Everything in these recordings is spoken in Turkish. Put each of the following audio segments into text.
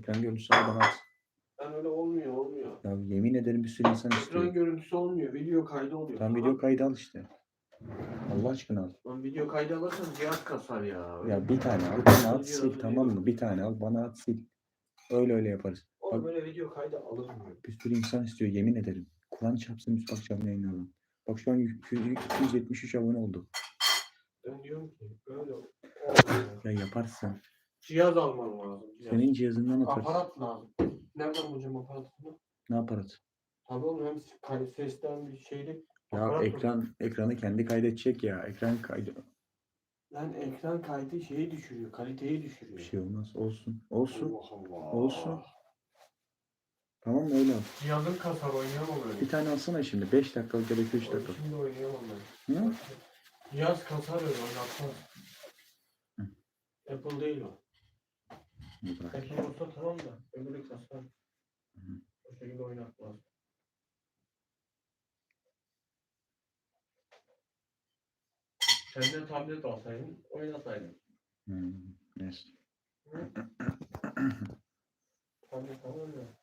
Ekran görüntüsü al bana at. Ben öyle olmuyor olmuyor. Ya yemin ederim bir sürü insan Ekran istiyor. görüntüsü olmuyor. Video kaydı oluyor. Tam video kaydı al işte. Allah aşkına al. Lan video kaydı alırsan cihaz kasar ya. Ya bir tane al bana at sil tamam mı? Bir tane al bana at sil. Öyle öyle yaparız. Oğlum böyle video kaydı alınmıyor. Bir sürü insan istiyor yemin ederim. Kur'an çarpsın Müslüman canlı yayınlardan. Bak şu an 200 273 abone oldu. Ben diyorum ki böyle olmuyor. Ya yaparsın. Cihaz almam lazım. Cihaz. Senin cihazından atarız. Aparat lazım. Nereden bulacağım aparatını? Ne aparat? Tabii oğlum hem kay- sesten bir şeylik. Ya aparat mı? ekran ekranı kendi kaydedecek ya. Ekran kaydı. Lan ekran kaydı şeyi düşürüyor. Kaliteyi düşürüyor. Bir şey olmaz. Olsun. Olsun. Allah Allah. Olsun. Tamam mı öyle al. Cihazın kasar oynayamam öyle. Bir tane alsana şimdi. 5 dakikalık ya da 2-3 Oğlum dakika. Şimdi oynayamam ben. Hı? Cihaz kasar öyle oynatmaz. Apple değil o. Bırak. Apple olsa tamam da öbürü kasar. O şekilde oynatmaz. Kendine tablet alsaydın oynataydın. Hmm, neyse. Tablet alır ya.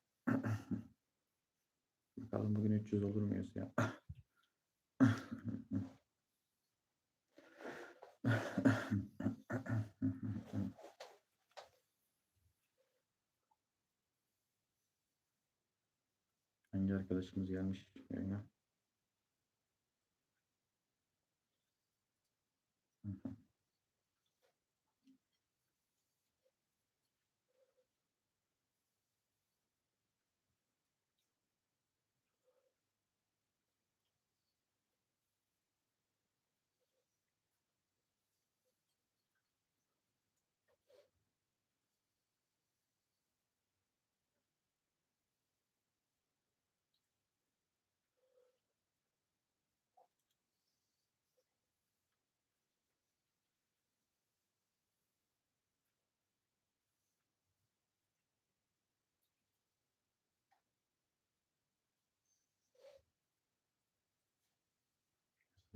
Bakalım bugün 300 olur muyuz ya? Hangi arkadaşımız gelmiş yayına? Hı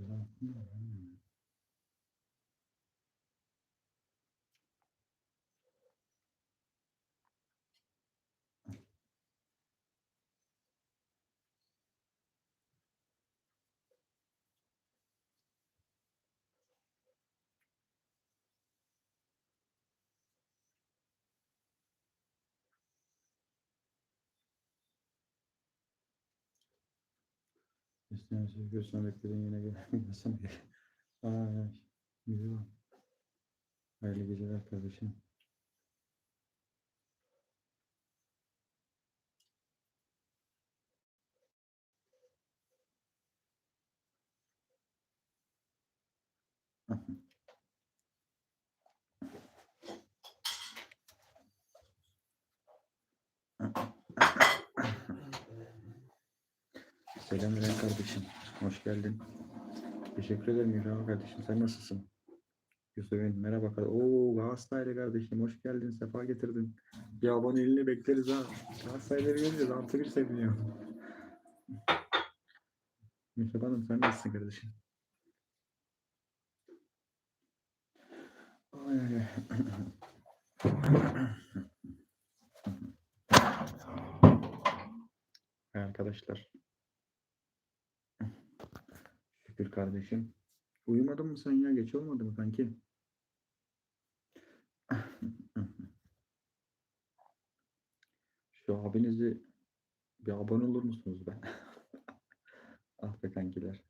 hı. Hmm. İsteyen şey görsene beklediğin yine gel. Gelsene gel. Ay. Güzel. Hayırlı geceler kardeşim. Selam Eren kardeşim. Hoş geldin. Teşekkür ederim İbrahim kardeşim. Sen nasılsın? Yusuf'un merhaba kardeşim. Oo Galatasaraylı kardeşim. Hoş geldin. Sefa getirdin. Bir aboneliğini bekleriz ha. Galatasaraylıları göreceğiz. Altı bir seviniyor. Mustafa Hanım sen nasılsın kardeşim? Ay, ay, ay. Arkadaşlar. Şükür kardeşim. Uyumadın mı sen ya? Geç olmadı mı kanki? Şu abinizi bir abone olur musunuz be? ah be kankiler.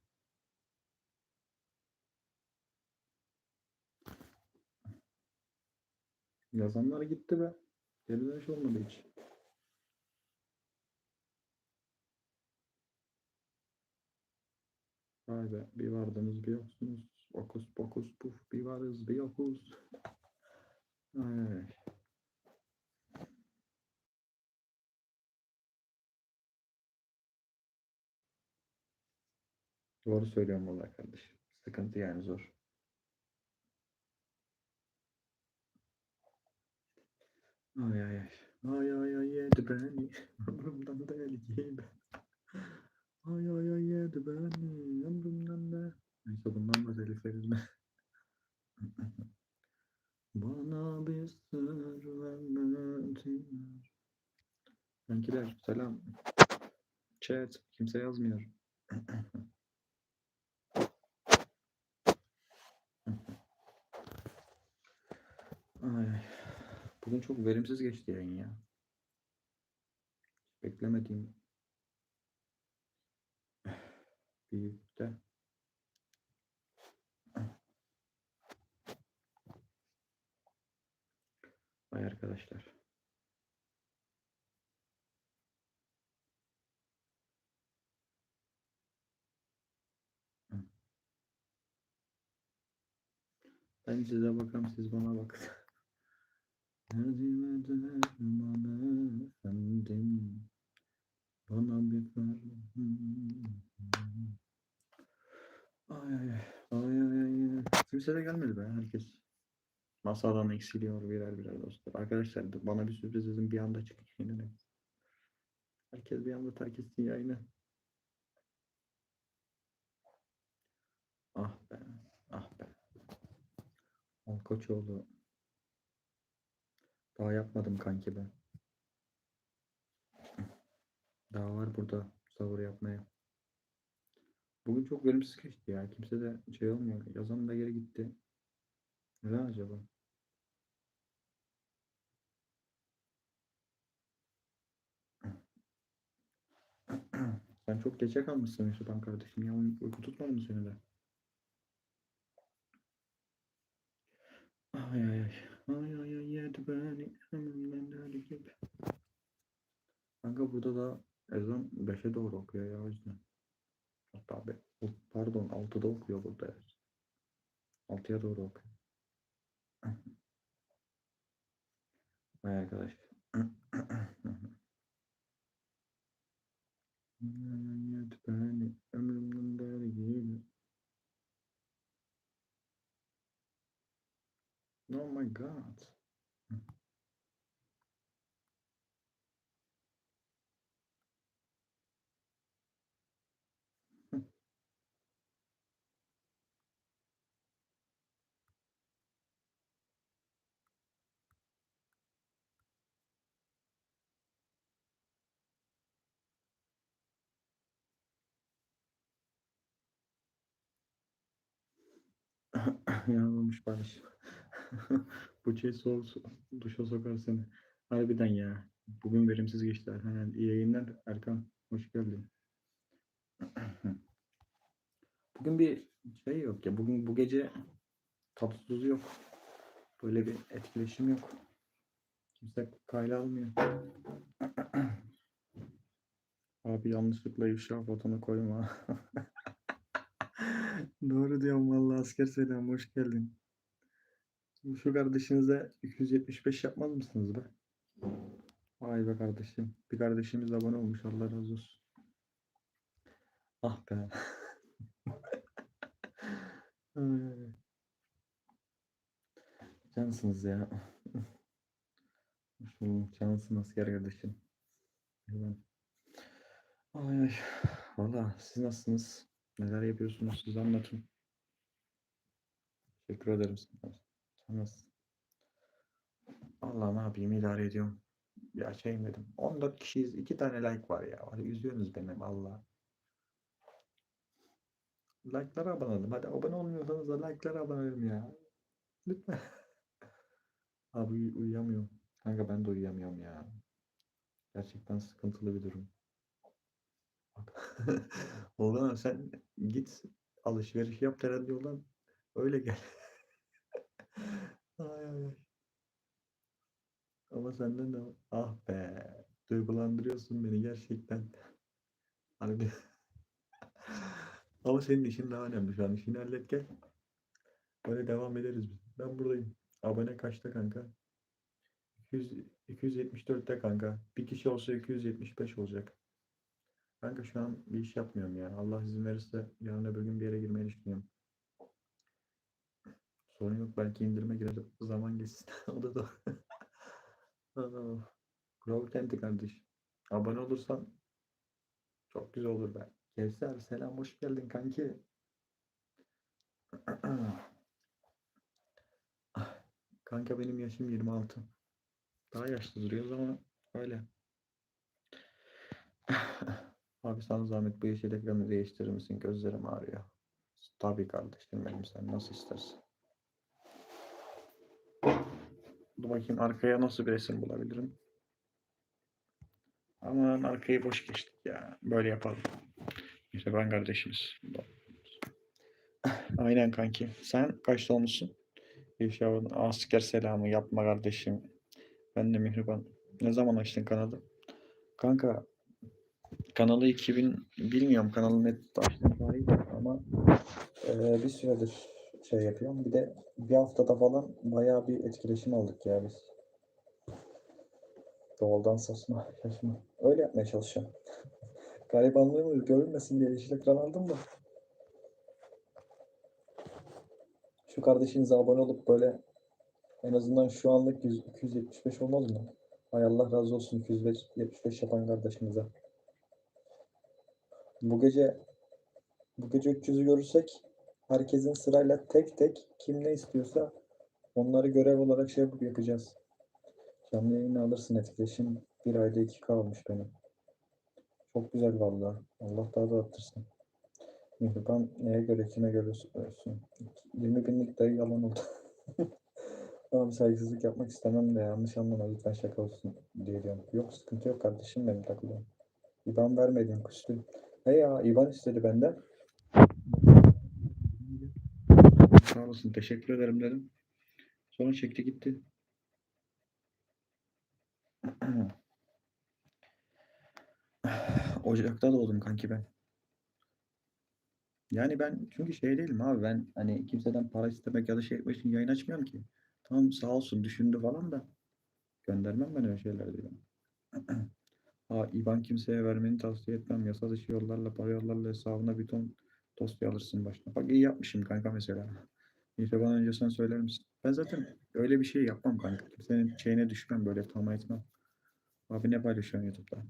Yazanlar gitti be. Geri dönüş olmadı hiç. Vay be. Bir vardınız bir yoksunuz. Okus pokus puf. Bir varız bir yokuz. Ay. Doğru söylüyorum valla kardeşim. Sıkıntı yani zor. Ay ay ay. Ay ay ay yedi beni. Ömrümden değil gibi. Ay ay ay yedi beni. Ömrümden de. Neyse bundan da telif verilme. Bana bir sır vermediler. Kankiler selam. Chat kimse yazmıyor. Ay. Bugün çok verimsiz geçti yayın ya. Beklemediğim büyükte. Vay arkadaşlar. Ben size bakarım siz bana bakın. Yardım eder bana efendim. Bana bir ver. Ay ay ay. Ay ay. Kimse de gelmedi be. Herkes masadan eksiliyor birer birer dostlar. Arkadaşlar bana bir sürpriz edin bir anda çıkın. Yine. Herkes bir anda terk etsin yayını. Ah be. Ah be. Malkoçoğlu. Daha yapmadım kanki ben. Daha var burada savur yapmaya. Bugün çok verimsiz geçti ya. Kimse de şey olmuyor. Yazan da geri gitti. Neden acaba? Sen çok geçe kalmışsın Yusufhan kardeşim. Ya uy- uyku tutmadı mı seni de? Ay ay ay. Ay ay ay yedi beni ömrümden deli gibi. Kanka burada da ezan 5'e doğru okuyor ya o yüzden. Hatta be, pardon 6'da okuyor burada. ya. 6'ya doğru okuyor. Vay arkadaş. Beni ömrümden deli gibi. Oh my god. Yanılmış Barış. Şey soğuk duşa sokar seni. Harbiden ya. Bugün verimsiz geçti Erkan. İyi yayınlar Erkan. Hoş geldin. Bugün bir şey yok ya. Bugün bu gece tuzu yok. Böyle bir etkileşim yok. Kimse kayla almıyor. Abi yanlışlıkla ifşa fotonu koyma. Doğru diyorum vallahi asker selam hoş geldin. Şu kardeşinize 275 yapmaz mısınız be? Vay be kardeşim. Bir kardeşimiz abone olmuş Allah razı olsun. Ah be. Cansınız ya. Şu cansın asker kardeşim. Ay ay. Valla siz nasılsınız? Neler yapıyorsunuz? Siz anlatın. Teşekkür ederim nasılsın? Vallahi ne yapayım idare ediyorum. Ya şey dedim. 14 kişiyiz. 2 tane like var ya. Hadi üzüyorsunuz beni valla. Like'lara abone olun. Hadi abone olmuyorsanız da like'lara abone olun ya. Lütfen. Abi uy- uyuyamıyorum. Kanka ben de uyuyamıyorum ya. Gerçekten sıkıntılı bir durum. Abi sen git alışveriş yap Trendyol'dan öyle gel. Ay ay. Ama senden de ah be duygulandırıyorsun beni gerçekten. Bir- Ama senin işin daha önemli şu an. İşini hallet gel. Böyle devam ederiz biz. Ben buradayım. Abone kaçta kanka? 200, 274'te kanka. Bir kişi olsa 275 olacak. Kanka şu an bir iş yapmıyorum ya. Allah izin verirse yarın öbür gün bir yere girmeyi düşünüyorum. Sorun yok. Belki indirime girer. Zaman geçsin. o da da. Grow Kent'i kardeş. Abone olursan çok güzel olur be. Kevser selam hoş geldin kanki. Kanka benim yaşım 26. Daha yaşlı duruyoruz ama öyle. Abi sana zahmet bu yeşil ekranı değiştirir misin? Gözlerim ağrıyor. Tabii kardeşim benim sen nasıl istersen. Dur bakayım arkaya nasıl bir resim bulabilirim. Aman arkayı boş geçtik ya. Böyle yapalım. İşte ben kardeşimiz. Aynen kanki. Sen kaçta olmuşsun? İnşallah asker selamı yapma kardeşim. Ben de Mihriban. Ne zaman açtın kanalı? Kanka kanalı 2000 bilmiyorum kanalı net de ama eee, bir süredir şey yapıyorum. Bir de bir haftada falan bayağı bir etkileşim aldık ya biz. Doğaldan saçma, şaşma. Öyle yapmaya çalışıyorum. Garibanlığımız görünmesin diye yeşil ekran aldım da. Şu kardeşinize abone olup böyle en azından şu anlık 100, 275 olmaz mı? Ay Allah razı olsun 275 yapan kardeşimize. Bu gece bu gece 300'ü görürsek herkesin sırayla tek tek kim ne istiyorsa onları görev olarak şey yapacağız. Canlı yayını alırsın etkileşim. Bir ayda 2K olmuş benim. Çok güzel vallahi. Allah daha da arttırsın. Mihriban neye göre kime göre söylüyorsun? 20 binlik dayı yalan oldu. Tamam saygısızlık yapmak istemem de yanlış anlama lütfen şaka olsun diye diyorum. Yok sıkıntı yok kardeşim benim takılıyorum. İban vermedin kuştu. He ya İban istedi benden. Sağ olasın teşekkür ederim dedim. Sonra çekti gitti. Ocak'ta doğdum kanki ben. Yani ben çünkü şey değilim abi ben hani kimseden para istemek ya da şey etmek için yayın açmıyorum ki. Tamam sağ olsun düşündü falan da göndermem ben öyle şeyler diyorum. Ha, İban kimseye vermeni tavsiye etmem. Yasa dışı yollarla, para yollarla hesabına bir ton dosya alırsın başına. Bak iyi yapmışım kanka mesela. İşte bana önce sen söyler misin? Ben zaten öyle bir şey yapmam kanka. Kimsenin şeyine düşmem böyle tamam etmem. Abi ne paylaşıyorsun YouTube'da?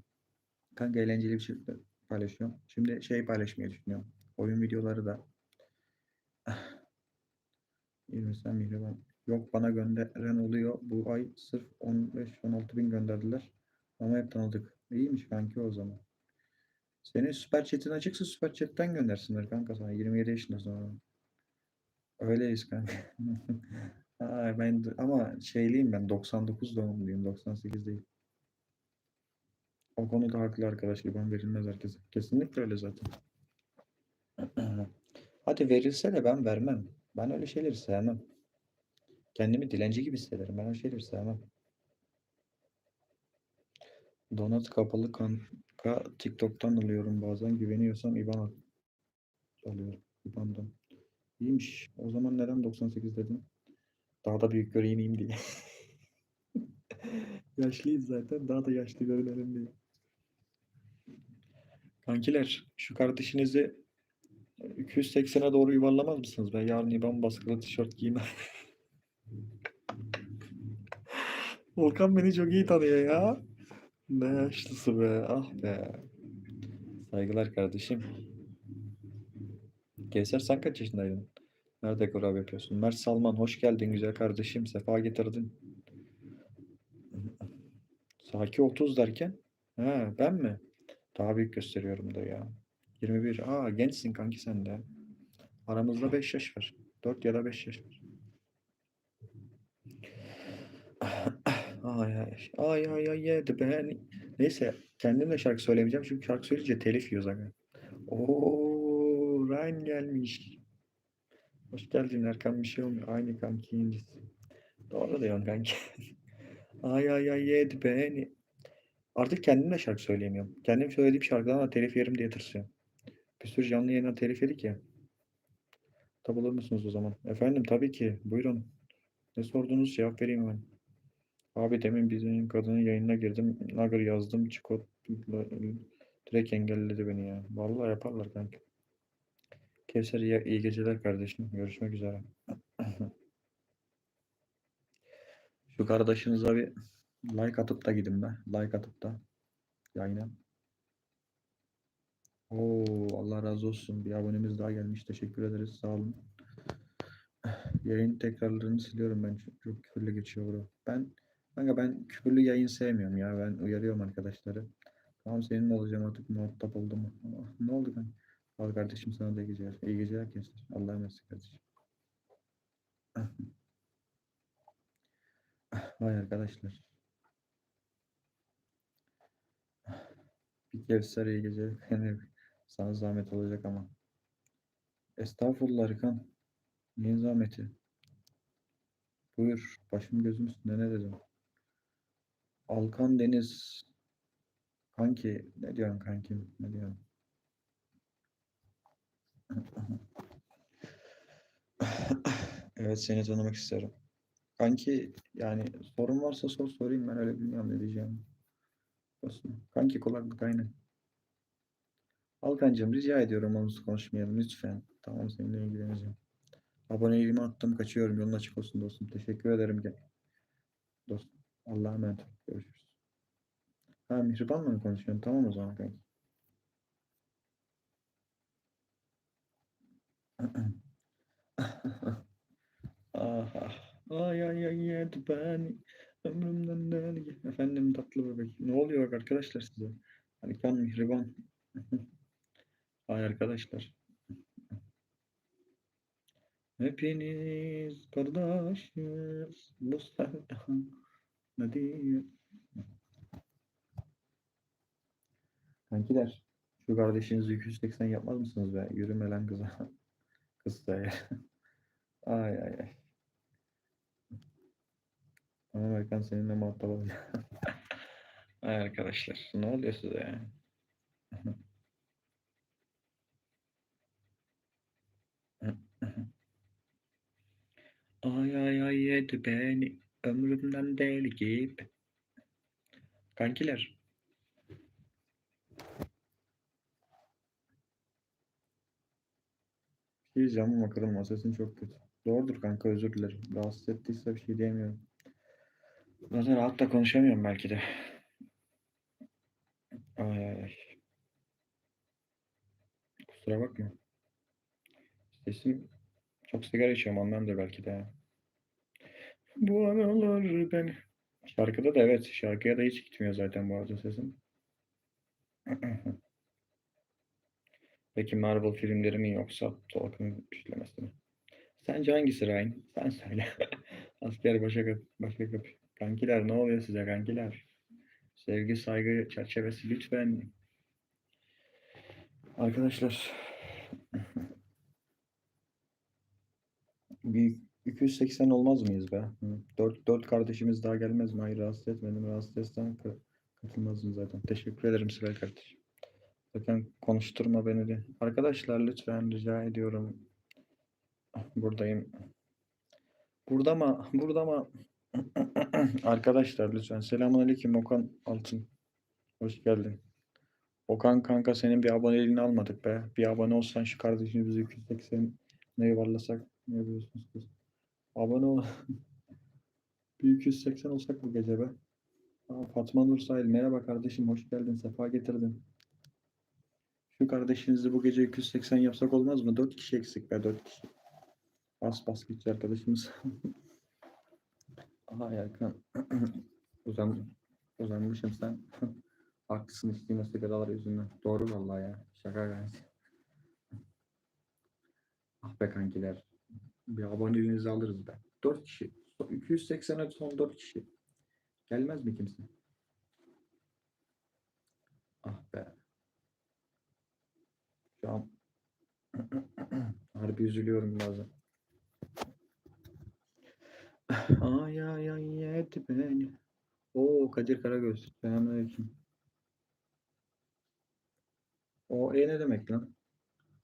Kanka eğlenceli bir şey paylaşıyorum. Şimdi şey paylaşmayı düşünüyorum. Oyun videoları da. İrmisen Mihriban. Yok bana gönderen oluyor. Bu ay sırf 15-16 bin gönderdiler. Ama hep tanıdık. İyiymiş kanki o zaman. Senin süper chat'in açıksa süper chat'ten göndersinler kanka sana. 27 yaşındasın ama. Öyleyiz kanka. Aa, ben ama şeyliyim ben 99 doğumluyum 98 değil. O konuda haklı arkadaş İban verilmez herkese. Kesinlikle öyle zaten. Hadi verilse de ben vermem. Ben öyle şeyleri sevmem. Kendimi dilenci gibi hissederim. Ben öyle şeyleri sevmem. Donat kapalı kanka TikTok'tan alıyorum bazen. Güveniyorsam IBAN al- alıyorum. IBAN'dan. İyiymiş. O zaman neden 98 dedin? Daha da büyük göreyim diye. Yaşlıyız zaten. Daha da yaşlı görünelim diye. Kankiler şu kardeşinizi 280'e doğru yuvarlamaz mısınız? Ben yarın İBAN baskılı tişört giymem. Volkan beni çok iyi tanıyor ya. Ne yaşlısı be. Ah be. Saygılar kardeşim. Kevser sen kaç yaşındaydın? Nerede görev yapıyorsun? Mert Salman hoş geldin güzel kardeşim. Sefa getirdin. Saki 30 derken? Ha, ben mi? Daha büyük gösteriyorum da ya. 21. Aa gençsin kanki sen de. Aramızda 5 yaş var. 4 ya da 5 yaş var. Ay ay ay ay ay yedi ben. Neyse kendim de şarkı söylemeyeceğim çünkü şarkı söyleyince telif yiyoruz aga. Oo Ryan gelmiş. Hoş geldin Erkan bir şey olmuyor. Aynı kanki incisi. Doğru diyorsun kanki. ay ay ay yedi beni. Artık kendim de şarkı söyleyemiyorum. Kendim söylediğim şarkıdan da telif yerim diye tırsıyorum. Bir sürü canlı yayından telif yedik ya. Tabi musunuz o zaman? Efendim tabii ki. Buyurun. Ne sordunuz cevap vereyim hemen. Abi demin bizim kadının yayınına girdim. Nagır yazdım. Çikot direkt engelledi beni ya. Vallahi yaparlar kanka. Kevser iyi, iyi geceler kardeşim. Görüşmek üzere. Şu kardeşinize bir like atıp da gidin be. Like atıp da yayına. Oo Allah razı olsun. Bir abonemiz daha gelmiş. Teşekkür ederiz. Sağ olun. Yayın tekrarlarını siliyorum ben. Çok, küfürlü geçiyor bro. Ben kanka ben küfürlü yayın sevmiyorum ya. Ben uyarıyorum arkadaşları. Tamam seninle olacağım artık muhatap oldum. Ama Ne oldu kan? Al kardeşim sana da iyi geceler. İyi geceler gençler. Allah'a emanet kardeşim. Vay arkadaşlar. Bir Kevser iyi geceler. Yani sana zahmet olacak ama. Estağfurullah Erkan. Neyin zahmeti? Buyur. Başım gözüm üstünde ne dedim? Alkan Deniz. Kanki. Ne diyorum kankim? Ne diyorum? Evet seni tanımak isterim. Kanki yani sorun varsa sor sorayım ben öyle bilmiyorum ne diyeceğim. Olsun. Kanki kulaklık aynen. Alkancığım rica ediyorum onsuz konuşmayalım lütfen. Tamam seninle ilgileneceğim. Aboneliğimi attım kaçıyorum yolun açık olsun dostum. Teşekkür ederim. Dostum Allah'a emanet ol. Görüşürüz. Ha Mihriban'la mı konuşuyorsun? Tamam o zaman kanki. Ah, ah. Ay ay ay yedi beni. Ömrümden deli. Efendim tatlı bebek. Ne oluyor bak arkadaşlar size? Alikan Mihriban. Ay arkadaşlar. Hepiniz kardeşiz. Bu sevda diyor? Kankiler, şu kardeşinizi 280 yapmaz mısınız be? Yürüme lan kıza. Kız da ya. Ay ay ay. Ama Erkan seninle muhatap olacağım. Ay arkadaşlar, ne oluyor size ya? Ay ay ay yedi beni ömrümden deli gibi. Kankiler. Diyeceğim ama kırılma sesin çok kötü. Doğrudur kanka özür dilerim. Rahatsız ettiyse bir şey diyemiyorum. Zaten rahat da konuşamıyorum belki de. Ay ay ay. Kusura bakma. Sesim çok sigara içiyorum ondandır belki de. Bu aralar beni. Şarkıda da evet. Şarkıya da hiç gitmiyor zaten bu arada sesim. Peki Marvel filmleri mi yoksa Tolkien üçlemesi mi? Sence hangisi Ryan? Sen söyle. Asker başa kap, başa kap. Kankiler ne oluyor size kankiler? Sevgi saygı çerçevesi lütfen. Arkadaşlar bir 280 olmaz mıyız be? Hı. 4, 4 kardeşimiz daha gelmez mi? Hayır rahatsız etmedim. Rahatsız etsen ka- katılmazdım zaten. Teşekkür ederim Sibel kardeşim. Sakın konuşturma beni de. Arkadaşlar lütfen rica ediyorum. Buradayım. Burada mı? Burada mı? Arkadaşlar lütfen. Selamünaleyküm Okan Altın. Hoş geldin. Okan kanka senin bir aboneliğini almadık be. Bir abone olsan şu kardeşimizi 280 ne yuvarlasak ne yapıyorsunuz? Abone ol. bir 280 olsak bu gece be. Aa, Fatma Nur Sahil merhaba kardeşim hoş geldin sefa getirdin. Şu kardeşinizi bu gece 280 yapsak olmaz mı? 4 kişi eksik be 4 kişi. Bas bas gitti arkadaşımız. Aha Erkan. Uzan, uzanmışım sen. Haklısın içtiğin sigaralar yüzünden. Doğru vallahi ya. Şaka gayet. Ah be kankiler. Bir aboneliğinizi alırız be. 4 kişi. 280'e son 4 kişi. Gelmez mi kimse? Ah be. Şu an harbi üzülüyorum bazen. Ay ay ay yedi beni. Oo Kadir Karagöz. Selamünaleyküm. O e ne demek lan?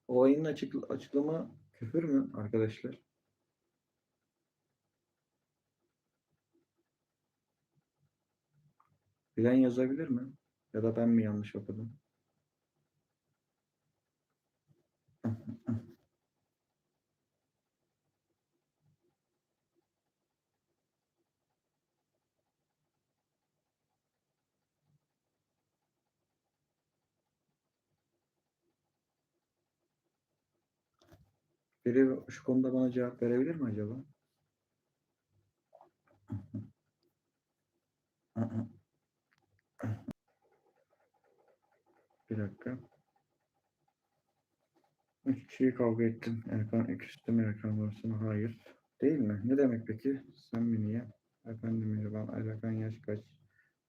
O e'nin açık, açıklama küfür mü arkadaşlar? Bilen yazabilir mi? Ya da ben mi yanlış okudum? Biri şu konuda bana cevap verebilir mi acaba? Bir dakika. Üç kişiyi kavga ettin. Erkan küstü mü Erkan konusuna? Hayır. Değil mi? Ne demek peki? Sen mi niye? Efendim Mirvan, Erkan yaş kaç?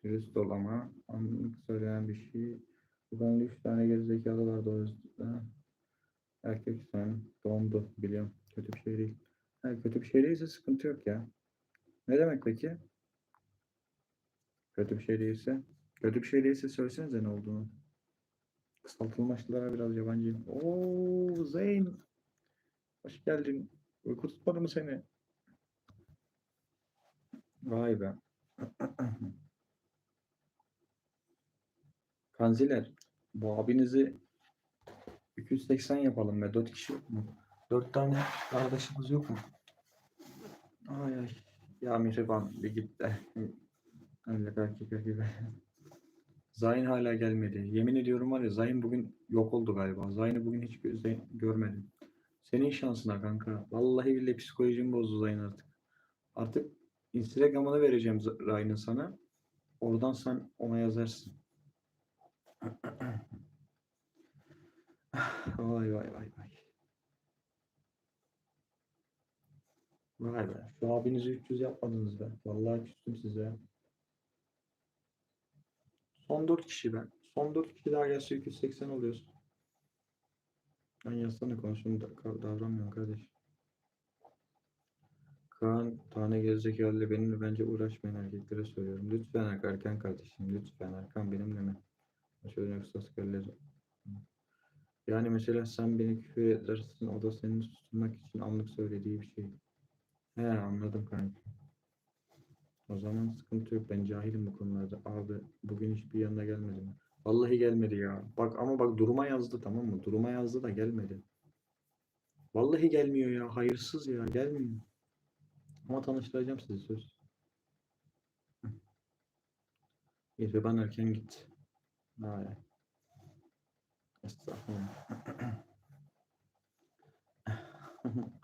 Dürüst ol ama. Anlık söylenen bir şey. Bu konuda üç tane gerizekalı vardı o. Erkek sen. Dondu. Biliyorum. Kötü bir şey değil. Ha, kötü bir şey değilse sıkıntı yok ya. Ne demek peki? Kötü bir şey değilse. Kötü bir şey değilse söylesenize ne olduğunu. Kısaltılmışlara biraz yabancıyım. Oo Zeyn. Hoş geldin. Uyku tutmadı mı seni? Vay be. Kanziler. Bu abinizi 280 yapalım be. 4 kişi yok mu? 4 tane kardeşimiz yok mu? Ay ay. Ya Mihriban bir git de. Öyle erkek gibi. Zayn hala gelmedi. Yemin ediyorum var ya Zayn bugün yok oldu galiba. Zayn'ı bugün hiç gö- görmedim. Senin şansına kanka. Vallahi billahi psikolojimi bozdu Zayn artık. Artık Instagram'ını vereceğim Zayn'ın sana. Oradan sen ona yazarsın. vay vay vay vay. Vay be. Şu abinizi 300 yapmadınız be. Vallahi küstüm size. Son 4 kişi ben. Son 4 kişi daha gelse 280 oluyoruz. Ben yazsana ka- davranmıyorum kardeş. Kaan tane gerizekalı benimle bence uğraşmayın erkeklere söylüyorum. Lütfen Er- Erkan kardeşim lütfen Erkan benimle mi? Şöyle yoksa askerleri. Yani mesela sen beni küfür edersin o da seni susturmak için anlık söylediği bir şey. He anladım kanka. O zaman sıkıntı yok. Ben cahilim bu konularda. Abi bugün hiçbir yanına gelmedi mi? Vallahi gelmedi ya. Bak ama bak duruma yazdı tamam mı? Duruma yazdı da gelmedi. Vallahi gelmiyor ya. Hayırsız ya. Gelmiyor. Ama tanıştıracağım sizi söz. İyi ben erken git. Hay. Estağfurullah.